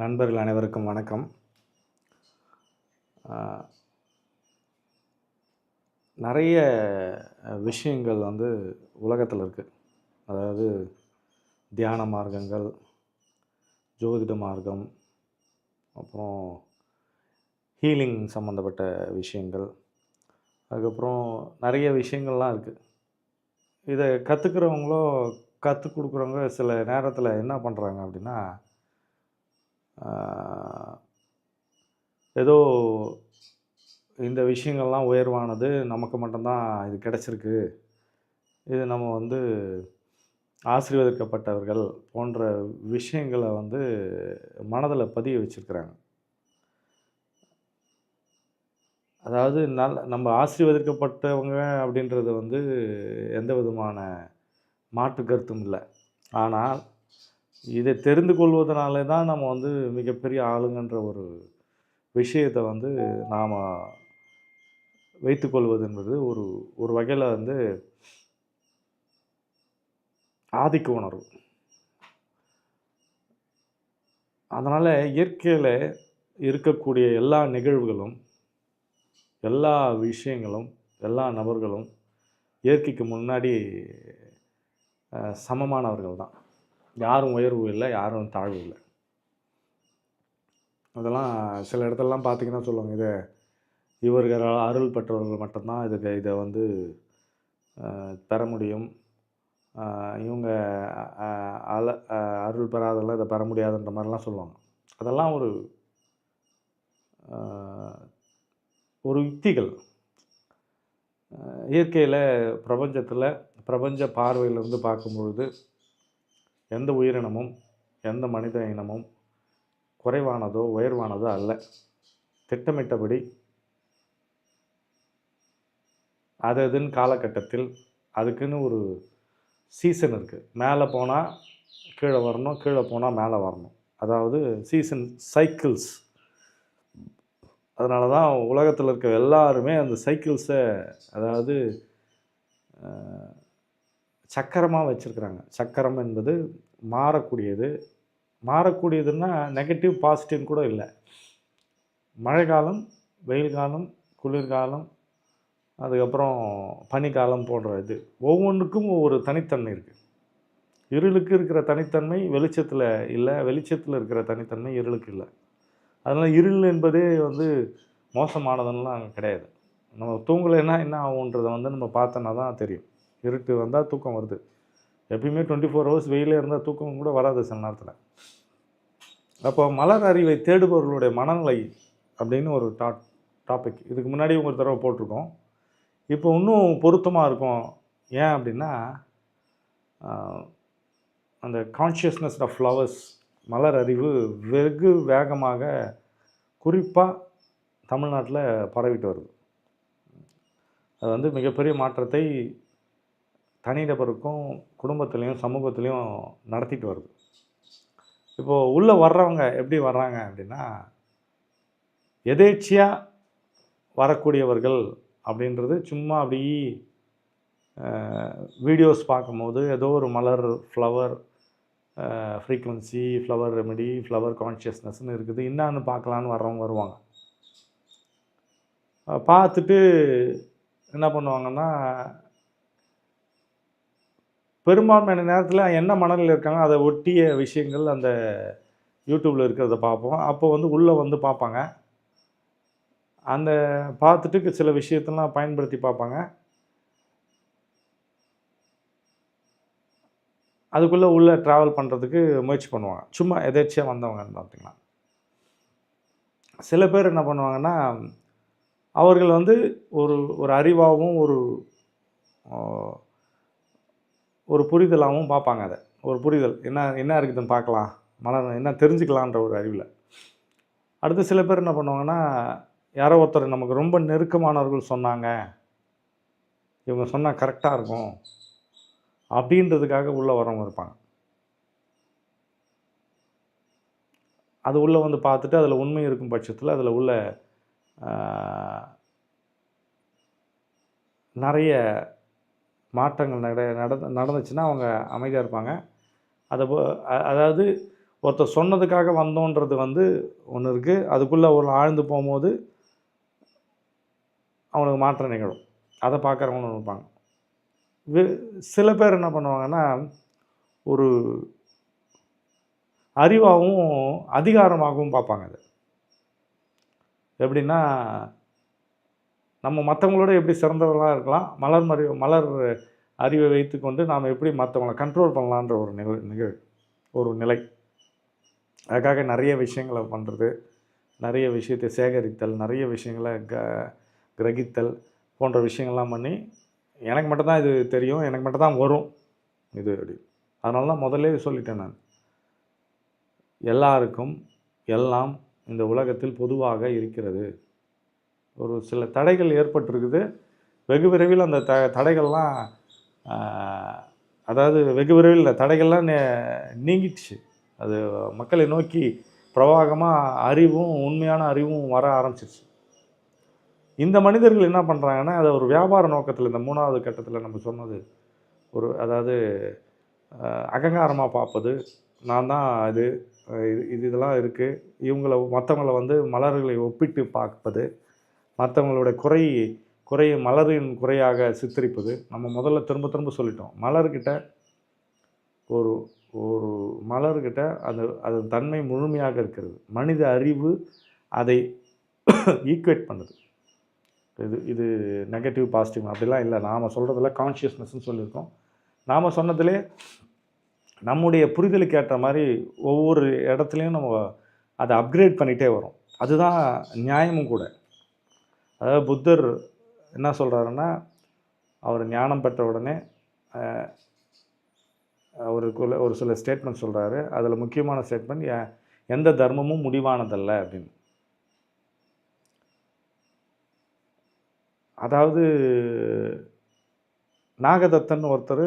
நண்பர்கள் அனைவருக்கும் வணக்கம். நிறைய விஷயங்கள் வந்து உலகத்தில் இருக்குது அதாவது தியான மார்க்கங்கள் ஜோதிட மார்க்கம் அப்புறம் ஹீலிங் சம்மந்தப்பட்ட விஷயங்கள் அதுக்கப்புறம் நிறைய விஷயங்கள்லாம் இருக்குது இதை கற்றுக்கிறவங்களோ கற்றுக் கொடுக்குறவங்க சில நேரத்தில் என்ன பண்ணுறாங்க அப்படின்னா ஏதோ இந்த விஷயங்கள்லாம் உயர்வானது நமக்கு மட்டும்தான் இது கிடச்சிருக்கு. இது நம்ம வந்து ஆசீர்வதிக்கப்பட்டவர்கள் போன்ற விஷயங்களை வந்து மனதில் பதிய வச்சுருக்கிறாங்க. அதாவது நல் நம்ம ஆசீர்வதிக்கப்பட்டவங்க அப்படின்றது வந்து எந்த விதமான மாற்று கருத்தும் இல்லை. ஆனால் இதை தெரிந்து கொள்வதனால தான் நம்ம வந்து மிகப்பெரிய ஆளுங்கன்ற ஒரு விஷயத்தை வந்து நாம் வைத்துக்கொள்வது என்பது ஒரு ஒரு வகையில் வந்து ஆதிக்க உணர்வு. அதனால் இயற்கையில் இருக்கக்கூடிய எல்லா நிகழ்வுகளும் எல்லா விஷயங்களும் எல்லா நபர்களும் இயற்கைக்கு முன்னாடி சமமானவர்கள் தான். யாரும் உயர்வு இல்லை யாரும் தாழ்வு இல்லை. அதெல்லாம் சில இடத்துலலாம் பார்த்தீங்கன்னா சொல்லுவாங்க இதை இவர்கள் அருள் பெற்றவர்கள் மட்டும்தான் இதுக்கு இதை வந்து பெற முடியும். இவங்க அல அருள் பெறாதெல்லாம் இதை பெற முடியாதுன்ற மாதிரிலாம் சொல்லுவாங்க. அதெல்லாம் ஒரு ஒரு யுக்திகள். இயற்கையில் பிரபஞ்சத்தில் பிரபஞ்ச பார்வையிலிருந்து பார்க்கும்பொழுது எந்த உயிரினமும் எந்த மனித இனமும் குறைவானதோ உயர்வானதோ அல்ல. திட்டமிட்டபடி அது அதுன்னு காலகட்டத்தில் அதுக்குன்னு ஒரு சீசன் இருக்குது மேலே போனால் கீழே வரணும் கீழே போனால் மேலே வரணும். அதாவது சீசன் சைக்கிள்ஸ் அதனால தான் உலகத்தில் இருக்க எல்லாருமே அந்த சைக்கிள்ஸை அதாவது சக்கரமாக வச்சுருக்குறாங்க. சக்கரம் என்பது மாறக்கூடியது. மாறக்கூடியதுன்னா நெகட்டிவ் பாசிட்டிவ் கூட இல்லை. மழைக்காலம் வெயில் காலம் குளிர்காலம் அதுக்கப்புறம் பனிக்காலம் போன்ற இது. ஒவ்வொன்றுக்கும் ஒவ்வொரு தனித்தன்மை இருக்குது இருளுக்கு இருக்கிற தனித்தன்மை வெளிச்சத்தில் இல்லை வெளிச்சத்தில் இருக்கிற தனித்தன்மை இருளுக்கு இல்லை. அதனால் இருள் என்பதே வந்து மோசமானதுன்னெலாம் கிடையாது. நம்ம தூங்கலைன்னா என்ன ஆகுன்றதை வந்து நம்ம பார்த்தோன்னா தான் தெரியும். இருட்டு வந்தால் தூக்கம் வருது. எப்பயுமே டுவெண்ட்டி ஃபோர் ஹவர்ஸ் வெயிலே இருந்தால் தூக்கம் கூட வராது சில நேரத்தில். அப்போ மலர் அறிவை தேடுபவர்களுடைய மனநிலை அப்படின்னு ஒரு டா டாபிக் இதுக்கு முன்னாடி ஒரு தடவை போட்டிருக்கோம். இப்போ இன்னும் பொருத்தமாக இருக்கும். ஏன் அப்படின்னா அந்த கான்ஷியஸ்னஸ் ஆஃப் ஃப்ளவர்ஸ் மலர் அறிவு வெகு வேகமாக குறிப்பாக தமிழ்நாட்டில் பரவிட்டு வருது. அது வந்து மிகப்பெரிய மாற்றத்தை தனிநபருக்கும் குடும்பத்துலேயும் சமூகத்துலேயும் நடத்திட்டு வருது. இப்போது உள்ளே வர்றவங்க எப்படி வர்றாங்க அப்படின்னா எதேச்சியாக வரக்கூடியவர்கள் அப்படின்றது சும்மா அப்படி வீடியோஸ் பார்க்கும்போது ஏதோ ஒரு மலர் flower frequency flower remedy flower கான்ஷியஸ்னஸ்னு இருக்குது. என்னான்னு பார்க்கலான்னு வர்றவங்க வருவாங்க. பார்த்துட்டு என்ன பண்ணுவாங்கன்னா பெரும்பான்மையான நேரத்தில் என்ன மனநிலையில் இருக்காங்க அதை ஒட்டிய விஷயங்கள் அந்த யூடியூப்பில் இருக்கிறத பார்ப்போம். அப்போ வந்து உள்ளே வந்து பார்ப்பாங்க. அந்த பார்த்துட்டு சில விஷயத்தெல்லாம் பயன்படுத்தி பார்ப்பாங்க. அதுக்குள்ளே உள்ளே ட்ராவல் பண்ணுறதுக்கு முயற்சி பண்ணுவாங்க. சும்மா எதேச்சியாக வந்தவங்கன்னு பார்த்தீங்கன்னா சில பேர் என்ன பண்ணுவாங்கன்னா அவர்கள் வந்து ஒரு ஒரு அறிவாகவும் ஒரு ஒரு புரிதலாகவும் பார்ப்பாங்க அதை. ஒரு புரிதல். என்ன என்ன இருக்குதுன்னு பார்க்கலாம்? மன என்ன தெரிஞ்சுக்கலான்ற ஒரு அறிவில். அடுத்து சில பேர் என்ன பண்ணுவாங்கன்னா யாரோ ஒருத்தர் நமக்கு ரொம்ப நெருக்கமானவர்கள் சொன்னாங்க. இவங்க சொன்னால் கரெக்டாக இருக்கும். அப்படின்றதுக்காக உள்ளே வரவங்க இருப்பாங்க. அது உள்ளே வந்து பார்த்துட்டு அதில் உண்மை இருக்கும் பட்சத்தில் அதில் உள்ள நிறைய மாற்றங்கள் நட நட நடந்துச்சுன்னா அவங்க அமைதியாக இருப்பாங்க. அதை போ- அதாவது ஒருத்தர் சொன்னதுக்காக வந்தோன்றது வந்து ஒன்று இருக்குது அதுக்குள்ளே ஒரு ஆழ்ந்து போகும்போது அவனுக்கு மாற்றம் நிகழும். அதை பார்க்குறவங்களும் இருப்பாங்க. சில பேர் என்ன பண்ணுவாங்கன்னா ஒரு அறிவாகவும் அதிகாரமாகவும் பார்ப்பாங்க அது. எப்படின்னா நம்ம மற்றவங்களோட எப்படி சிறந்தவர்களாக இருக்கலாம் மலர் மறி மலர் அறிவை வைத்துக்கொண்டு நாம் எப்படி மற்றவங்கள கண்ட்ரோல் பண்ணலான்ற ஒரு நிகழ் நிகழ் ஒரு நிலை. அதுக்காக நிறைய விஷயங்களை பண்ணுறது நிறைய விஷயத்தை சேகரித்தல் நிறைய விஷயங்களை க கிரகித்தல் போன்ற விஷயங்கள்லாம் பண்ணி எனக்கு மட்டும்தான் இது தெரியும் எனக்கு மட்டும்தான் வரும் இது அப்படி. அதனால தான் முதல்ல சொல்லிட்டேன் நான். எல்லாருக்கும் எல்லாம் இந்த உலகத்தில் பொதுவாக இருக்கிறது. ஒரு சில தடைகள் ஏற்பட்டிருக்குது. வெகு விரைவில் அந்த த தடைகள்லாம் அதாவது வெகு விரைவில் இந்த தடைகள்லாம் நே- நீங்கிடுச்சு. அது மக்களை நோக்கி பிரவாகமாக அறிவும் உண்மையான அறிவும் வர ஆரம்பிச்சிருச்சு. இந்த மனிதர்கள் என்ன பண்ணுறாங்கன்னா அதை ஒரு வியாபார நோக்கத்தில் இந்த மூணாவது கட்டத்தில் நம்ம சொன்னது ஒரு அதாவது அகங்காரமாக பார்ப்பது. நான் தான் இது இது இது இதெல்லாம் இருக்குது இவங்கள மற்றவங்கள வந்து மலர்களை ஒப்பிட்டு பார்ப்பது. மற்றவங்களோட குறை குறையை மலரின் குறையாக சித்தரிப்பது நம்ம முதல்ல திரும்ப திரும்ப சொல்லிட்டோம். மலர்கிட்ட ஒரு ஒரு மலர்கிட்ட அது அதன் தன்மை முழுமையாக இருக்கிறது. மனித அறிவு அதை ஈக்குவேட் பண்ணுது. இது இது நெகட்டிவ் பாசிட்டிவ் அப்படிலாம் இல்லை. நாம் சொல்கிறதுல கான்ஷியஸ்னஸ்ன்னு சொல்லியிருக்கோம். நாம் சொன்னதுலே நம்முடைய புரிதலுக்கு ஏற்ற மாதிரி ஒவ்வொரு இடத்துலையும் நம்ம அதை அப்கிரேட் பண்ணிகிட்டே வரோம். அதுதான் நியாயமும் கூட. அதாவது புத்தர் என்ன சொல்கிறாருன்னா அவர் ஞானம் பெற்ற உடனே அவருக்குள்ள ஒரு சில ஸ்டேட்மெண்ட் சொல்கிறாரு அதில் முக்கியமான ஸ்டேட்மெண்ட் எந்த தர்மமும் முடிவானதல்ல அப்படின்னு. அதாவது நாகதத்தன் ஒருத்தர்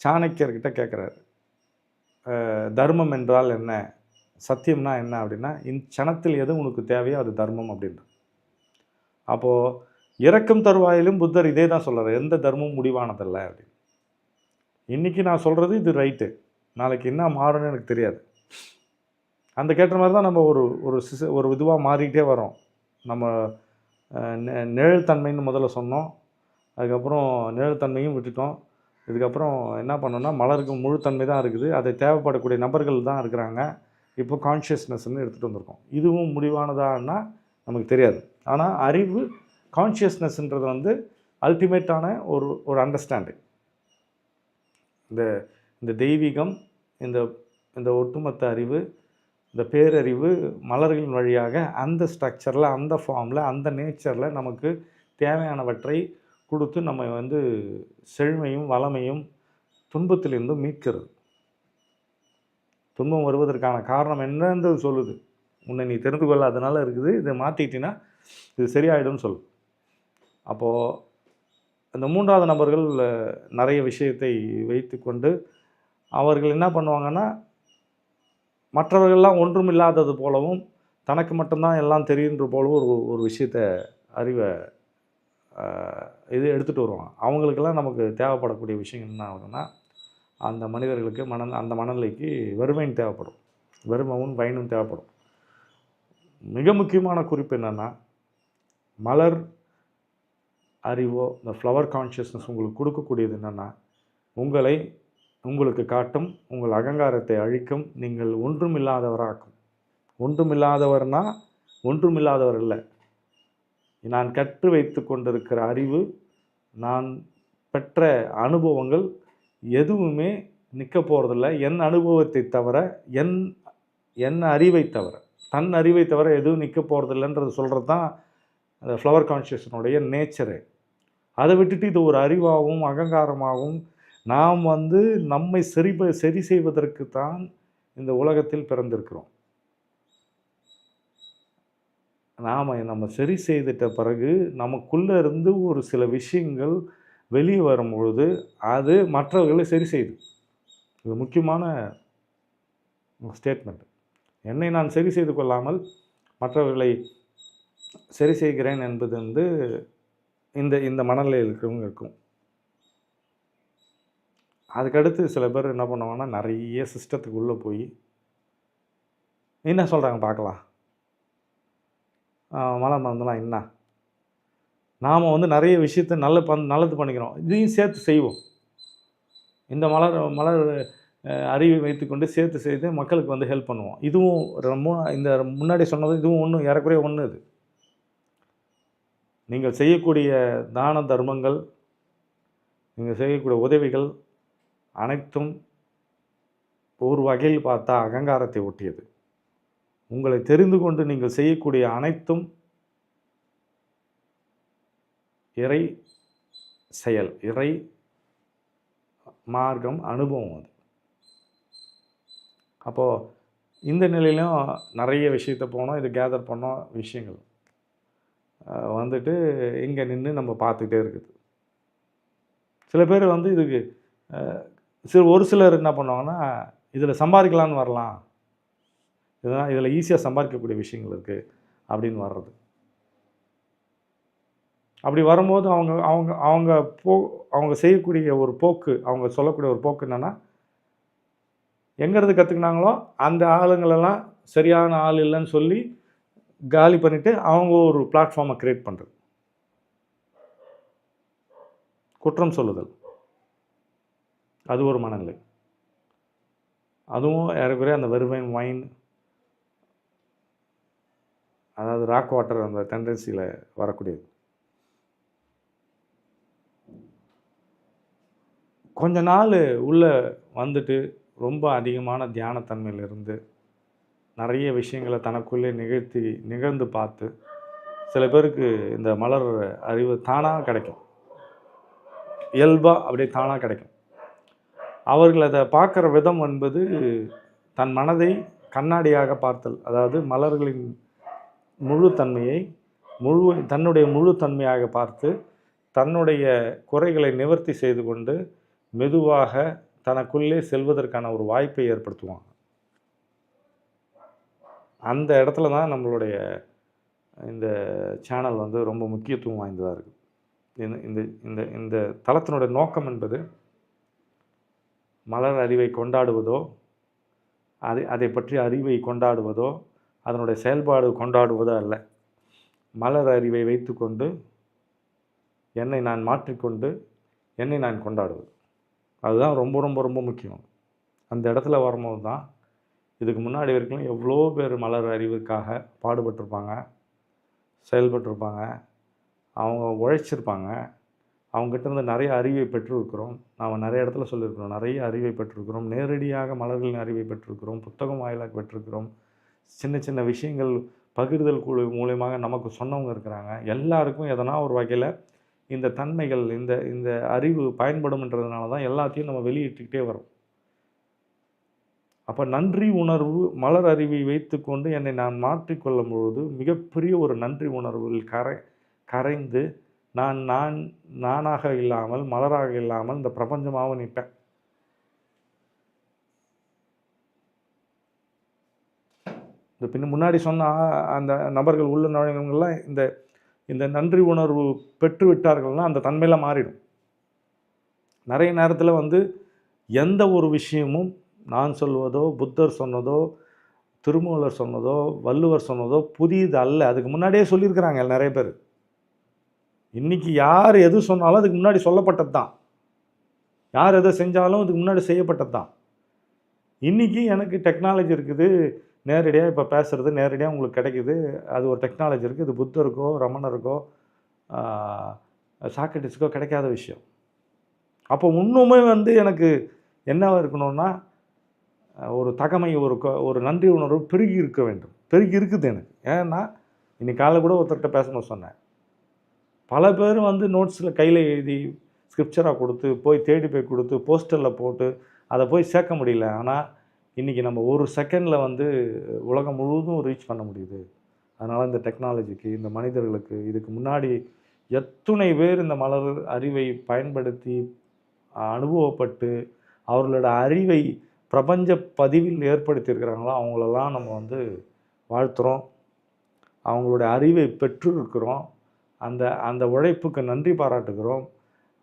சாணக்கியர்கிட்ட கேட்குறாரு தர்மம் என்றால் என்ன? சத்தியம்னா என்ன அப்படின்னா இந்த க்ஷணத்தில் எது உனக்கு தேவையோ அது தர்மம் அப்படின்ற அப்போது இறக்கும் தருவாயிலும் புத்தர் இதே தான் சொல்கிறார் எந்த தர்மமும் முடிவானதல்ல அப்படின்னு. இன்றைக்கி நான் சொல்கிறது இது ரைட்டு நாளைக்கு என்ன மாறும்னு எனக்கு தெரியாது. அந்த கேட்ட மாதிரி தான் நம்ம ஒரு ஒரு சிச ஒரு இதுவாக மாறிக்கிட்டே வரோம். நம்ம நிழல்தன்மைன்னு நெ- நிழல் தன்மைன்னு முதல்ல சொன்னோம். அதுக்கப்புறம் நிழல் தன்மையும் விட்டுட்டோம். இதுக்கப்புறம் என்ன பண்ணோம்னா மலருக்கு முழுத்தன்மை தான் இருக்குது. அதை தேவைப்படக்கூடிய நபர்கள் தான் இருக்கிறாங்க. இப்போ கான்ஷியஸ்னஸ்ன்னு எடுத்துகிட்டு வந்திருக்கோம். இதுவும் முடிவானதான்னா நமக்கு தெரியாது. ஆனால் அறிவு கான்ஷியஸ்னஸ்ன்றது வந்து அல்டிமேட்டான ஒரு ஒரு அண்டர்ஸ்டாண்டிங் இந்த இந்த தெய்வீகம் இந்த இந்த ஒட்டுமொத்த அறிவு இந்த பேரறிவு மலர்களின் வழியாக அந்த ஸ்ட்ரக்சரில் அந்த ஃபார்மில் அந்த நேச்சரில் நமக்கு தேவையானவற்றை கொடுத்து நம்ம வந்து செழுமையும் வளமையும் துன்பத்திலிருந்து மீட்கிறது. துன்பம் வருவதற்கான காரணம் என்னன்றது சொல்லுது. உன்னை நீ தெரிந்து கொள்ள இருக்குது. இதை மாற்றிக்கிட்டினா இது சரியாயிடும்னு சொல்லும் அப்போது அந்த மூன்றாவது நபர்கள் நிறைய விஷயத்தை வைத்துக்கொண்டு அவர்கள் என்ன பண்ணுவாங்கன்னா மற்றவர்கள்லாம் ஒன்றும் இல்லாதது போலவும் தனக்கு மட்டும்தான் எல்லாம் தெரியுன்ற போலவும் ஒரு ஒரு விஷயத்தை அறிவை இது எடுத்துகிட்டு வருவாங்க. அவங்களுக்கெல்லாம் நமக்கு தேவைப்படக்கூடிய விஷயம் என்ன ஆகுதுன்னா அந்த மனிதர்களுக்கு மன அந்த மனநிலைக்கு வறுமையும் தேவைப்படும். வெறுமவும் பயனும் தேவைப்படும். மிக முக்கியமான குறிப்பு என்னென்னா மலர் அறிவோ இந்த ஃப்ளவர் கான்ஷியஸ்னஸ் உங்களுக்கு கொடுக்கக்கூடியது என்னென்னா உங்களை உங்களுக்கு காட்டும் உங்கள் அகங்காரத்தை அழிக்கும் நீங்கள் ஒன்றுமில்லாதவராக்கும். ஒன்றுமில்லாதவர்னா ஒன்றுமில்லாதவர் இல்லை. நான் கற்று வைத்து கொண்டிருக்கிற அறிவு நான் பெற்ற அனுபவங்கள் எதுவுமே நிற்க போகிறதில்ல என் அனுபவத்தை தவிர என் என் அறிவை தவிர தன் அறிவை தவிர எதுவும் நிற்க போகிறதில்லன்றது சொல்கிறது தான் அந்த ஃப்ளவர் கான்ஷியஸனுடைய நேச்சரு அதை விட்டுட்டு இது ஒரு அறிவாகவும் அகங்காரமாகவும் நாம் வந்து நம்மை சரி சரி செய்வதற்கு தான் இந்த உலகத்தில் பிறந்திருக்கிறோம். நாம் நம்ம சரி செய்துட்ட பிறகு நமக்குள்ளே இருந்து ஒரு சில விஷயங்கள் வெளியே வரும்பொழுது அது மற்றவர்களை சரி செய்து இது முக்கியமான ஸ்டேட்மெண்ட் என்னை நான் சரி செய்து கொள்ளாமல் மற்றவர்களை சரி செய்கிறேன் என்பது வந்து இந்த இந்த மனநிலையில் இருக்கிறவங்க இருக்கும். அதுக்கடுத்து சில பேர் என்ன பண்ணுவாங்கன்னா நிறைய சிஸ்டத்துக்கு உள்ளே போய் என்ன சொல்கிறாங்க பார்க்கலாம். மலை மருந்துலாம் என்ன? நாம் வந்து நிறைய விஷயத்த நல்ல பண் நல்லது பண்ணிக்கிறோம். இதையும் சேர்த்து செய்வோம். இந்த மலர் மலர் அறிவை வைத்துக்கொண்டு சேர்த்து செய்து மக்களுக்கு வந்து ஹெல்ப் பண்ணுவோம். இதுவும் ரொம்ப இந்த முன்னாடி சொன்னது இதுவும் ஒன்று ஏறக்குறைய ஒன்று இது. நீங்கள் செய்யக்கூடிய தான தர்மங்கள் நீங்கள் செய்யக்கூடிய உதவிகள் அனைத்தும் ஒரு வகையில் பார்த்தா அகங்காரத்தை ஒட்டியது. உங்களை தெரிந்து கொண்டு நீங்கள் செய்யக்கூடிய அனைத்தும் இறை செயல் இறை மார்க்கம் அனுபவம் அது. அப்போது இந்த நிலையிலும் நிறைய விஷயத்த போனோம் இது கேதர் பண்ணோம் விஷயங்கள். வந்துட்டு இங்கே நின்று நம்ம பார்த்துக்கிட்டே இருக்குது. சில பேர் வந்து இதுக்கு சில ஒரு சிலர் என்ன பண்ணுவாங்கன்னா இதில் சம்பாதிக்கலான்னு வரலாம். இதெல்லாம் இதில் ஈஸியாக சம்பாதிக்கக்கூடிய விஷயங்கள் இருக்குது அப்படின்னு வர்றது. அப்படி வரும்போது அவங்க அவங்க அவங்க போ அவங்க செய்யக்கூடிய ஒரு போக்கு அவங்க சொல்லக்கூடிய ஒரு போக்கு என்னென்னா எங்கேருந்து கற்றுக்கினாங்களோ அந்த ஆளுங்களெல்லாம் சரியான ஆள் இல்லைன்னு சொல்லி காலி பண்ணிவிட்டு அவங்க ஒரு பிளாட்ஃபார்மை க்ரியேட் பண்ணுறது குற்றம் சொல்லுதல். அது ஒரு மனநிலை. அதுவும் ஏறக்குறைய அந்த வெறுவைன் வைன் அதாவது ராக் வாட்டர் அந்த டெண்டன்சியில் வரக்கூடியது. கொஞ்ச நாள் உள்ளே வந்துட்டு ரொம்ப அதிகமான தியானத்தன்மையிலிருந்து நிறைய விஷயங்களை தனக்குள்ளே நிகழ்த்தி நிகழ்ந்து பார்த்து சில பேருக்கு இந்த மலர் அறிவு தானாக கிடைக்கும். இயல்பாக அப்படியே தானாக கிடைக்கும். அவர்கள் அதை பார்க்குற விதம் என்பது தன் மனதை கண்ணாடியாக பார்த்தல். அதாவது மலர்களின் முழு தன்மையை முழு தன்னுடைய முழு தன்மையாக பார்த்து தன்னுடைய குறைகளை நிவர்த்தி செய்து கொண்டு மெதுவாக தனக்குள்ளே செல்வதற்கான ஒரு வாய்ப்பை ஏற்படுத்துவான். அந்த இடத்துல தான் நம்மளுடைய இந்த சேனல் வந்து ரொம்ப முக்கியத்துவம் வாய்ந்ததாக இருக்குது இந்த இந்த இந்த இந்த தளத்தினுடைய நோக்கம் என்பது மலர் அறிவை கொண்டாடுவதோ அதை அதை பற்றி அறிவை கொண்டாடுவதோ அதனுடைய செயல்பாடு கொண்டாடுவதோ அல்ல. மலர் அறிவை வைத்துக்கொண்டு என்னை நான் மாற்றிக்கொண்டு என்னை நான் கொண்டாடுவது. அதுதான் ரொம்ப ரொம்ப ரொம்ப முக்கியம். அந்த இடத்துல வரும்போது தான் இதுக்கு முன்னாடி வரைக்கும் எவ்வளோ பேர் மலர் அறிவுக்காக பாடுபட்டிருப்பாங்க செயல்பட்டிருப்பாங்க அவங்க உழைச்சிருப்பாங்க. அவங்ககிட்ட இருந்து நிறைய அறிவை பெற்றிருக்கிறோம். நாம் நிறைய இடத்துல சொல்லியிருக்கிறோம். நிறைய அறிவை பெற்றிருக்கிறோம். நேரடியாக மலர்களின் அறிவை பெற்றிருக்கிறோம். புத்தகம் வாயிலாக பெற்றிருக்கிறோம். சின்ன சின்ன விஷயங்கள் பகிர்தல் குழு மூலியமாக நமக்கு சொன்னவங்க இருக்கிறாங்க. எல்லாருக்கும் எதனா ஒரு வகையில் இந்த தன்மைகள் இந்த இந்த அறிவு பயன்படும்ன்றதுனால தான் எல்லாத்தையும் நம்ம வெளியிட்டுக்கிட்டே வரோம் அப்போ நன்றி உணர்வு மலர் அறிவை வைத்துக்கொண்டு என்னை நான் மாற்றிக்கொள்ளும் பொழுது மிகப்பெரிய ஒரு நன்றி உணர்வில் கரை கரைந்து நான் நான் நானாக இல்லாமல் மலராக இல்லாமல் இந்த பிரபஞ்சமாக நிற்பேன் இந்த பின்ன முன்னாடி சொன்ன அந்த நபர்கள் உள்ள நுழைவங்கள்லாம் இந்த இந்த நன்றி உணர்வு பெற்று விட்டார்கள்னா அந்த தன்மையில் மாறிடும். நிறைய நேரத்தில் வந்து எந்த ஒரு விஷயமும் நான் சொல்வதோ புத்தர் சொன்னதோ திருமூலர் சொன்னதோ வள்ளுவர் சொன்னதோ புதியது அல்ல. அதுக்கு முன்னாடியே சொல்லியிருக்கிறாங்க நிறைய பேர். இன்றைக்கி யார் எது சொன்னாலும் அதுக்கு முன்னாடி சொல்லப்பட்டது தான். யார் எதை செஞ்சாலும் அதுக்கு முன்னாடி செய்யப்பட்டது தான். இன்றைக்கி எனக்கு டெக்னாலஜி இருக்குது. நேரடியாக இப்போ பேசுகிறது நேரடியாக உங்களுக்கு கிடைக்குது. அது ஒரு டெக்னாலஜி இருக்குது. இது புத்தருக்கோ ரமணருக்கோ சாக்ரட்டிஸுக்கோ கிடைக்காத விஷயம். அப்போ இன்னுமே வந்து எனக்கு என்ன இருக்கணும்னா ஒரு தகமை ஒரு ஒரு நன்றி உணர்வு பெருகி இருக்க வேண்டும். பெருகி இருக்குது எனக்கு. ஏன்னா இன்னைக்கு காலைல கூட ஒருத்தர்கிட்ட பேசணும் சொன்னேன். பல பேர் வந்து நோட்ஸில் கையில் எழுதி ஸ்கிரிப்சராக கொடுத்து போய் தேடி போய் கொடுத்து போஸ்டரில் போட்டு அதை போய் சேர்க்க முடியல. ஆனால் இன்றைக்கி நம்ம ஒரு செகண்டில் வந்து உலகம் முழுவதும் ரீச் பண்ண முடியுது. அதனால் இந்த டெக்னாலஜிக்கு இந்த மனிதர்களுக்கு இதுக்கு முன்னாடி எத்துணை பேர் இந்த மலர் அறிவை பயன்படுத்தி அனுபவப்பட்டு அவர்களோட அறிவை பிரபஞ்ச பதிவில் ஏற்படுத்தியிருக்கிறாங்களோ அவங்களெல்லாம் நம்ம வந்து வாழ்த்துகிறோம் அவங்களுடைய அறிவை பெற்று இருக்கிறோம் அந்த அந்த உழைப்புக்கு நன்றி பாராட்டுகிறோம்.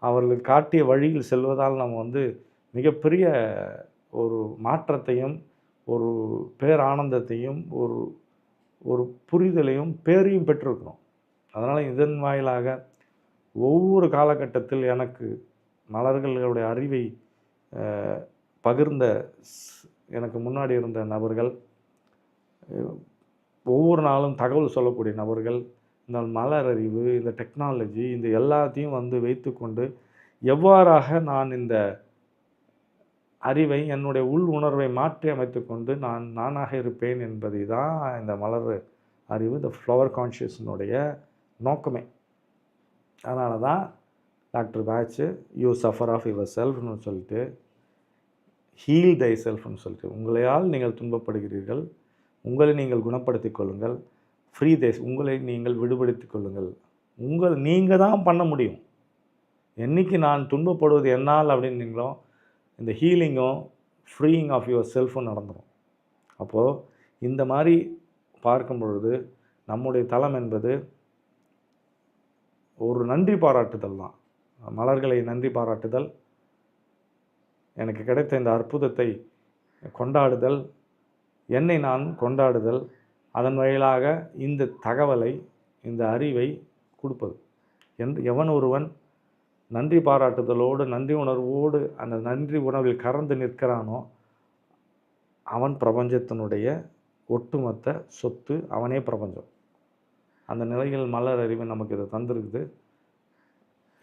அவர்கள் காட்டிய வழியில் செல்வதால் நம்ம வந்து மிகப்பெரிய ஒரு மாற்றத்தையும் ஒரு பேரானந்தத்தையும் ஒரு ஒரு புரிதலையும் பேரையும் பெற்றிருக்கிறோம். அதனால் இதன் வாயிலாக ஒவ்வொரு காலகட்டத்தில் எனக்கு மலர்களுடைய அறிவை பகிர்ந்த எனக்கு முன்னாடி இருந்த நபர்கள் ஒவ்வொரு நாளும் தகவல் சொல்லக்கூடிய நபர்கள் இந்த மலர் அறிவு இந்த டெக்னாலஜி இந்த எல்லாத்தையும் வந்து வைத்துக்கொண்டு எவ்வாறாக நான் இந்த அறிவை என்னுடைய உள் உணர்வை மாற்றி அமைத்துக்கொண்டு நான் நானாக இருப்பேன் என்பதை தான் இந்த மலர் அறிவு இந்த ஃப்ளவர் கான்ஷியஸினுடைய நோக்கமே. அதனால தான் doctor patch you suffer of your செல்ஃப்னு சொல்லிட்டு ஹீல் தை செல்ஃப்னு சொல்லிட்டு உங்களையால் நீங்கள் துன்பப்படுகிறீர்கள் உங்களை நீங்கள் குணப்படுத்தி கொள்ளுங்கள் ஃப்ரீ தேஸ் உங்களை நீங்கள் விடுபடுத்தி கொள்ளுங்கள். உங்கள் நீங்கள் தான் பண்ண முடியும். என்னைக்கு நான் துன்பப்படுவது என்னால் அப்படின்னீங்களோ இந்த ஹீலிங்கும் ஃப்ரீயிங் ஆஃப் யுவர் செல்ஃபும் நடந்துடும் அப்போது இந்த மாதிரி பார்க்கும் பொழுது நம்முடைய தளம் என்பது ஒரு நன்றி பாராட்டுதல் தான். மலர்களை நன்றி பாராட்டுதல் எனக்கு கிடைத்த இந்த அற்புதத்தை கொண்டாடுதல் என்னை நான் கொண்டாடுதல் அதன் வாயிலாக இந்த தகவலை இந்த அறிவை கொடுப்பது. என் எவன் ஒருவன் நன்றி பாராட்டுதலோடு நன்றி உணர்வோடு அந்த நன்றி உணர்வில் கறந்து நிற்கிறானோ அவன் பிரபஞ்சத்தினுடைய ஒட்டுமொத்த சொத்து அவனே பிரபஞ்சம். அந்த நிலையில் மலர் அறிவு நமக்கு இதை தந்திருக்குது.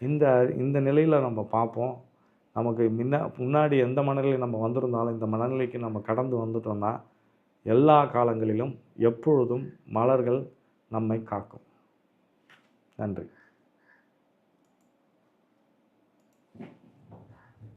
இந்த இந்த நிலையில் நம்ம பார்ப்போம். நமக்கு முன்ன முன்னாடி எந்த மனநிலையில் நம்ம வந்திருந்தாலும் இந்த மனநிலைக்கு நம்ம கடந்து வந்துட்டோம்னா எல்லா காலங்களிலும் எப்பொழுதும் மலர்கள் நம்மை காக்கும். நன்றி.